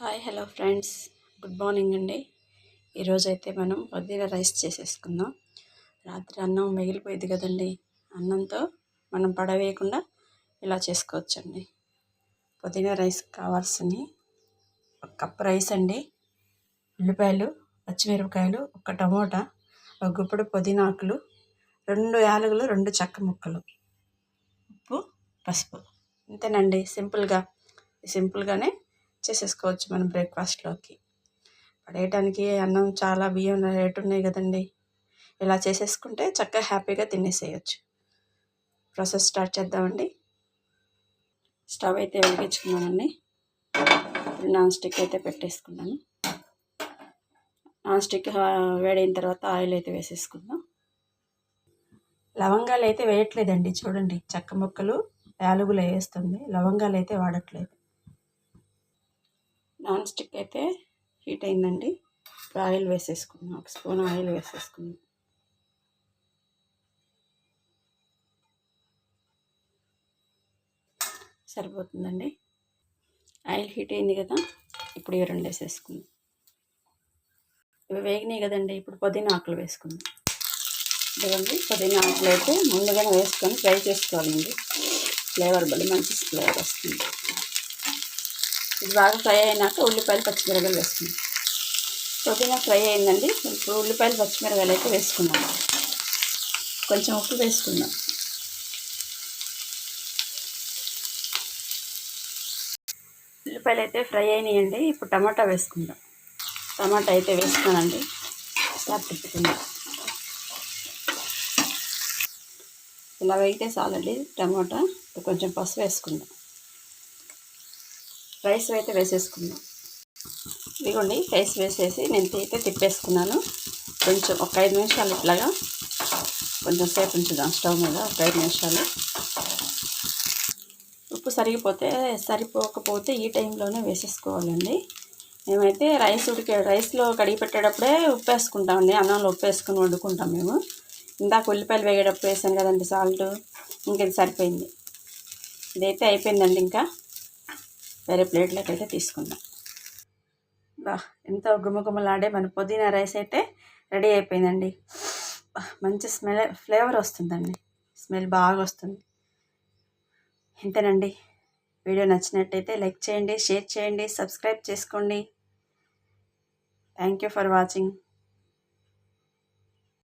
Hi hello friends. Good morning అండి. ఈరోజైతే మనం పొద్దున రైస్ చేసేసుకుందాం. రాత్రి అన్నం మిగిలిపోయింది కదండి. అన్నంతో మనం పడవేయకుండా ఇలా చేసుకోవచ్చండి. పుదీనా రైస్ కావాల్సినవి ఒక కప్ రైస్ అండి. ఉల్లిపాయలు పచ్చిమిరపకాయలు ఒక టమోటా ఒక గుప్పుడు పుదీనాకులు రెండు యాలకులు రెండు చెక్క ముక్కలు ఉప్పు పసుపు. ఇంతేనండి సింపుల్గా. సింపుల్గానే చేసేసుకోవచ్చు మనం బ్రేక్ఫాస్ట్లోకి పడేయటానికి అన్నం చాలా బియ్యం రేటు ఉన్నాయి కదండి. ఇలా చేసేసుకుంటే చక్కగా హ్యాపీగా తినేసేయచ్చు. ప్రాసెస్ స్టార్ట్ చేద్దామండి. స్టవ్ అయితే వెలిగించుకున్నానండి. నాన్ స్టిక్ అయితే పెట్టేసుకున్నాను. నాన్ స్టిక్ వేడైన తర్వాత ఆయిల్ అయితే వేసేసుకుందాం. లవంగాలు అయితే వేయట్లేదండి చూడండి. చెక్క ముక్కలు యాలుగులు వేస్తుంది. లవంగాలు అయితే వాడట్లేదు. నాన్ స్టిక్ అయితే హీట్ అయిందండి. ఇప్పుడు ఆయిల్ వేసేసుకున్నాం ఒక స్పూన్ ఆయిల్ వేసేసుకున్నాం సరిపోతుందండి. ఆయిల్ హీట్ అయింది కదా ఇప్పుడు ఇవి రెండు వేసేసుకుందాం. ఇవి వేగినాయి కదండి ఇప్పుడు పుదీనా ఆకులు వేసుకుందాం. ఇదిగోండి పుదీనా ఆకులు అయితే ముందుగానే వేసుకొని ఫ్రై చేసుకోవాలండి. ఫ్లేవర్ బలి మంచి ఫ్లేవర్ వస్తుంది. ఇది బాగా ఫ్రై అయినాక ఉల్లిపాయలు పచ్చిమిరకాయలు వేసుకుందాం. పుదీనా ఫ్రై అయిందండి. ఇప్పుడు ఉల్లిపాయలు పచ్చిమిరకాయలు అయితే వేసుకున్నాం కొంచెం ఉప్పు వేసుకుందాం. ఉల్లిపాయలు అయితే ఫ్రై అయినాయండి. ఇప్పుడు టమాటా వేసుకుందాం. టమాటా అయితే వేసుకున్నానండి. స్టాప్ తిప్పుకుందాం ఇలా వేగితే చాలండి టమాటా. కొంచెం పసుపు వేసుకుందాం. రైస్ అయితే వేసేసుకుందాం. ఇదిగోండి రైస్ వేసేసి నేను అయితే తిప్పేసుకున్నాను. కొంచెం ఒక ఐదు నిమిషాలు ఇట్లాగా. కొంచెం సేపు ఉంచుదాం స్టవ్ మీద ఒక ఐదు నిమిషాలు. ఉప్పు సరిగిపోతే సరిపోకపోతే ఈ టైంలోనే వేసేసుకోవాలండి. మేమైతే రైస్ ఉడికే రైస్లో కడిగి పెట్టేటప్పుడే ఉప్పు వేసుకుంటామండి అన్నంలో ఉప్పు వేసుకుని వండుకుంటాం మేము. ఇందాక ఉల్లిపాయలు వేగేటప్పుడు వేసాను కదండి సాల్ట్. ఇంక ఇది సరిపోయింది. ఇదైతే అయిపోయిందండి ఇంకా. వేరే ప్లేట్లోకి అయితే తీసుకుందాం. బా ఎంతో గుమగుమలాడే మన పుదీనా రైస్ అయితే రెడీ అయిపోయిందండి. మంచి స్మెల్ ఫ్లేవర్ వస్తుందండి. స్మెల్ బాగా వస్తుంది. ఇంతేనండి. వీడియో నచ్చినట్టయితే లైక్ చేయండి షేర్ చేయండి సబ్స్క్రైబ్ చేసుకోండి. Thank you for watching.